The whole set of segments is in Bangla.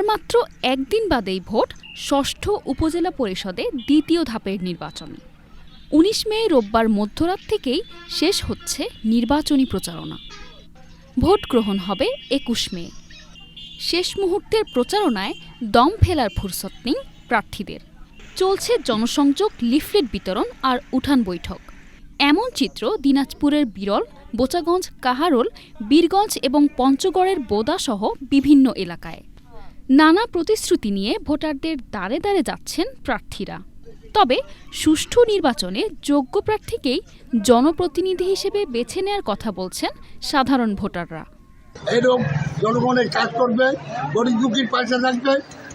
আর মাত্র একদিন বাদেই ভোট ষষ্ঠ উপজেলা পরিষদে দ্বিতীয় ধাপের নির্বাচন। উনিশ মে রোববার মধ্যরাত থেকেই শেষ হচ্ছে নির্বাচনী প্রচারণা। ভোট গ্রহণ হবে একুশ মে। শেষ মুহূর্তের প্রচারণায় দম ফেলার ফুরসত নেই প্রার্থীদের। চলছে জনসংযোগ, লিফলেট বিতরণ আর উঠান বৈঠক। এমন চিত্র দিনাজপুরের বিরল, বোচাগঞ্জ, কাহারোল, বীরগঞ্জ এবং পঞ্চগড়ের বোদাসহ বিভিন্ন এলাকায়। নানা প্রতিশ্রুতি নিয়ে ভোটারদের দ্বারে দ্বারে যাচ্ছেন প্রার্থীরা। তবে সুষ্ঠু নির্বাচনে যোগ্য প্রার্থীকেই জনপ্রতিনিধি হিসেবে বেছে নেয়ার কথা বলছেন সাধারণ ভোটাররা। এরকম জনগণের কাজ করবে গরিব দুঃখীর পাশে থাকবে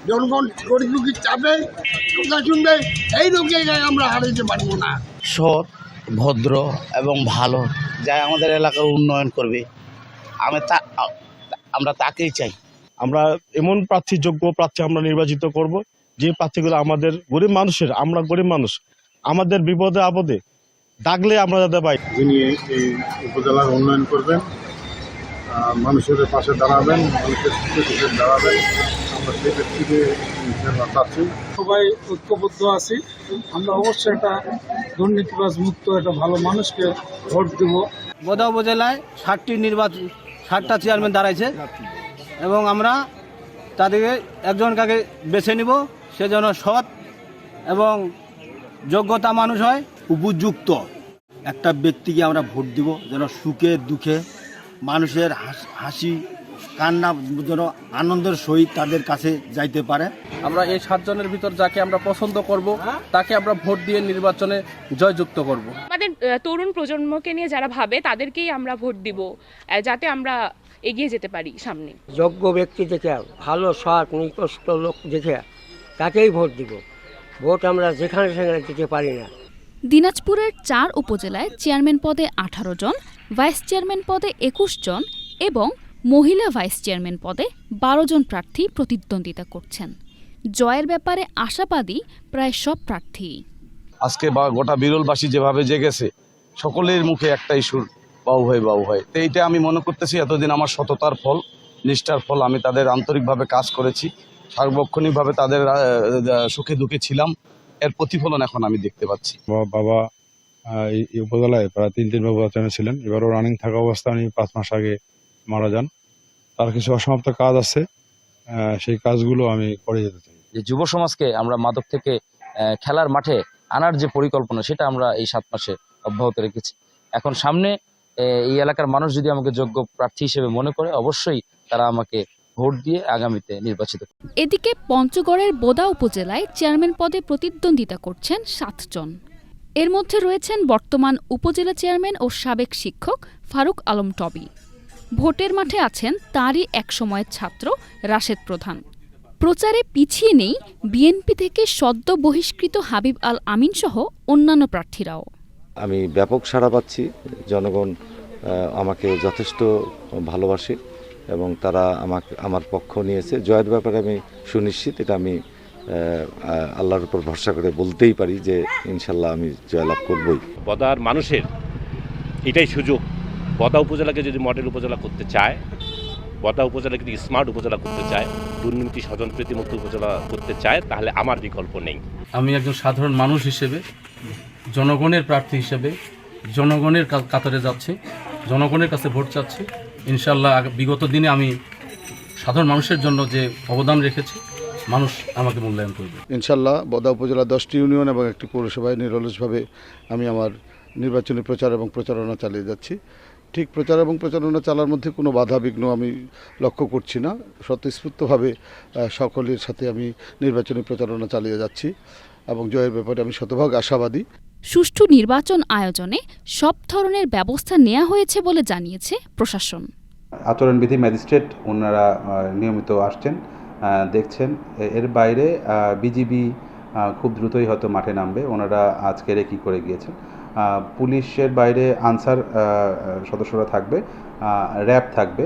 জনগণ গরিব দুঃখীর চাপে কথা শুনবে এই রোগ জায়গায় আমরা হারাইতে পারব না। সৎ ভদ্র এবং ভালো যা আমাদের এলাকার উন্নয়ন করবে। আমি তা আমরা তাকেই চাই। আমরা এমন প্রার্থী যোগ্য প্রার্থী আমরা নির্বাচিত করব যে প্রার্থীগুলো আমাদের গরিব মানুষের আমরা গরিব মানুষ। আমাদের বিপদে আপদে ডাকলে আমরা যাতে পাই। যিনি এই উপজেলার উন্নয়ন করবেন মানুষের পাশে দাঁড়াবেন মানুষের সুখে দাঁড়াবেন আমরা সেই ব্যক্তিকে চাচ্ছি। সবাই ঐক্যবদ্ধ আছি। আমরা অবশ্যই একটা দুর্নীতিবাজ মুক্ত একটা ভালো মানুষকে ভোট দেব। বোদা উপজেলায় ষাটটি নির্বাচন ষাটটা চেয়ারম্যান দাঁড়াইছে। এবং আমরা তাদেরকে একজন কাকে বেছে নিব, সে যেন সৎ এবং যোগ্যতা মানুষ হয়, উপযুক্ত। একটা ব্যক্তিকে আমরা ভোট দিব, যেন সুখে, দুঃখে মানুষের হাসি কান্না যেন আনন্দের সহিত তাদের কাছে যাইতে পারে। আমরা এই সাতজনের ভিতর যাকে আমরা পছন্দ করব তাকে আমরা ভোট দিয়ে নির্বাচনে জয়যুক্ত করব। আমাদের তরুণ প্রজন্মকে নিয়ে যারা ভাবে তাদেরকেই আমরা ভোট দিব যাতে আমরা এগিয়ে যেতে পারি সামনে। যোগ্য ব্যক্তি দেখে ভালো সৎ নিকষ্ট লোক দেখে তাকেই ভোট দিব। ভোট আমরা যেখানে সেখানে দিতে পারি না। দিনাজপুরের চার উপজেলায় চেয়ারম্যান পদে আঠারো জন ভাইস চেয়ারম্যান পদে একুশ জন এবং মহিলা ভাইস চেয়ারম্যান পদে বারো জন প্রার্থী প্রতিদ্বন্দ্বিতা করছেন। জয়ের ব্যাপারে আশাবাদী প্রায় সব প্রার্থী। আজকে বা গোটা বিরলবাসী যেভাবে জেগেছে সকলের মুখে একটাই সুর বাউ হয় বাউ হয়। তো এইটা আমি মনে করতেছি এতদিন আমার সততার ফল নিষ্ঠার ফল আমি তাদের আন্তরিকভাবে কাজ করেছি। সার্বক্ষণিকভাবে তাদের সুখে দুঃখে ছিলাম। এর প্রতিফলন এখন আমি দেখতে পাচ্ছি। বাবা- বাবা এই উপজেলায় প্রায় তিন তিন নির্বাচনে ছিলেন। এবারও রানিং থাকা অবস্থা উনি পাঁচ মাস আগে মারা যান। তার কিছু অসমাপ্ত কাজ আছে সেই কাজগুলো আমি করে যেতে চাই। যে যুব সমাজকে আমরা মাদক থেকে খেলার মাঠে আনার যে পরিকল্পনা সেটা আমরা এই সাত মাসে অব্যাহত রেখেছি। এখন সামনে এই এলাকার মানুষ যদি আমাকে যোগ্য প্রার্থী হিসেবে মনে করে অবশ্যই তারা আমাকে ভোট দিয়ে আগামীতে নির্বাচিত এদিকে পঞ্চগড়ের বোদা উপজেলায় চেয়ারম্যান পদে প্রতিদ্বন্দ্বিতা করছেন সাতজন। এর মধ্যে রয়েছেন বর্তমান উপজেলা চেয়ারম্যান ও সাবেক শিক্ষক ফারুক আলম টবি। ভোটের মাঠে আছেন তাঁরই একসময়ের ছাত্র রাশেদ প্রধান। প্রচারে পিছিয়ে নেই বিএনপি থেকে সদ্য বহিষ্কৃত হাবিব আল আমিন সহ অন্যান্য প্রার্থীরাও। আমি ব্যাপক সাড়া পাচ্ছি জনগণ আমাকে যথেষ্ট ভালোবাসে এবং তারা আমাকে আমার পক্ষ নিয়েছে। জয়ের ব্যাপারে আমি সুনিশ্চিত এটা আমি আল্লাহর উপর ভরসা করে বলতেই পারি যে ইনশাল্লাহ আমি জয়লাভ করবই। বদার মানুষের এটাই সুযোগ। বদা উপজেলাকে যদি মডেল উপজেলা করতে চায় বদা উপজেলাকে যদি স্মার্ট উপজেলা করতে চায় দুর্নীতি স্বজনপ্রীতি মুক্ত উপজেলা করতে চায় তাহলে আমার বিকল্প নেই। আমি একজন সাধারণ মানুষ হিসেবে জনগণের প্রার্থী হিসেবে জনগণের কা- কাতারে যাচ্ছি জনগণের কাছে ভোট চাচ্ছি। ইনশাল্লাহ আগ- বিগত দিনে আমি সাধারণ মানুষের জন্য যে অবদান রেখেছি মানুষ আমাকে মূল্যায়ন করবে। ইনশাল্লাহ বদা উপজেলা দশটি ইউনিয়ন এবং একটি পৌরসভায় নিরলসভাবে আমি আমার নির্বাচনী প্রচার এবং প্রচারণা চালিয়ে যাচ্ছি। ঠিক প্রচার এবং প্রচারণা চালার মধ্যে কোনো বাধা বিঘ্ন আমি লক্ষ্য করছি না। স্বতঃস্ফূর্তভাবে সকলের সাথে আমি নির্বাচনী প্রচারণা চালিয়ে যাচ্ছি এবং জয়ের ব্যাপারে আমি শতভাগ আশাবাদী। সুষ্ঠু নির্বাচন আয়োজনে সব ধরনের ব্যবস্থা নেওয়া হয়েছে বলে জানিয়েছে প্রশাসন। আচরণবিধি ম্যাজিস্ট্রেট ওনারা নিয়মিত আসছেন দেখছেন। এর বাইরে বিজিবি খুব দ্রুতই হয়তো মাঠে নামবে। ওনারা আজকে রেকি করে গিয়েছেন? পুলিশের বাইরে আনসার সদস্যরা থাকবে র্যাব থাকবে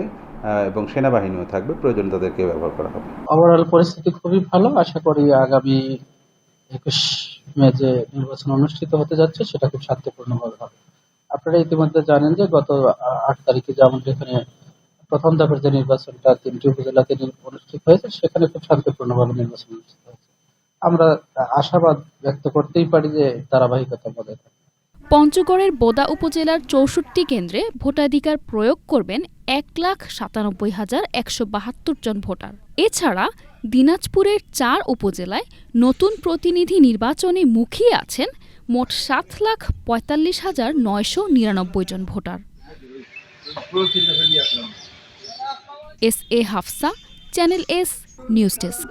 এবং সেনাবাহিনীও থাকবে। প্রয়োজনে তাদেরকে ব্যবহার করা হবে। ওভারঅল পরিস্থিতি খুবই ভালো। আশা করি আগামী একুশ মে যে নির্বাচন অনুষ্ঠিত হতে যাচ্ছে, সেটা খুব শান্তিপূর্ণভাবে হবে। আপনারা ইতিমধ্যে জানেন যে গত আট তারিখে যে আমাদের এখানে প্রথম ধাপের যে নির্বাচনটা তিনটি উপজেলাতে অনুষ্ঠিত হয়েছে, সেখানে খুব শান্তিপূর্ণভাবে নির্বাচন অনুষ্ঠিত হয়েছে। আমরা আশাবাদ ব্যক্ত করতেই পারি যে ধারাবাহিকতা বজায় থাকবে। পঞ্চগড়ের বোদা উপজেলার চৌষট্টি কেন্দ্রে ভোটাধিকার প্রয়োগ করবেন এক লাখ সাতানব্বই হাজার একশো বাহাত্তর জন ভোটার। এছাড়া দিনাজপুরের চার উপজেলায় নতুন প্রতিনিধি নির্বাচনে মুখিয়ে আছেন মোট সাত লাখ পঁয়তাল্লিশ হাজার নয়শো নিরানব্বই জন voter. S A Hafsa channel S news desk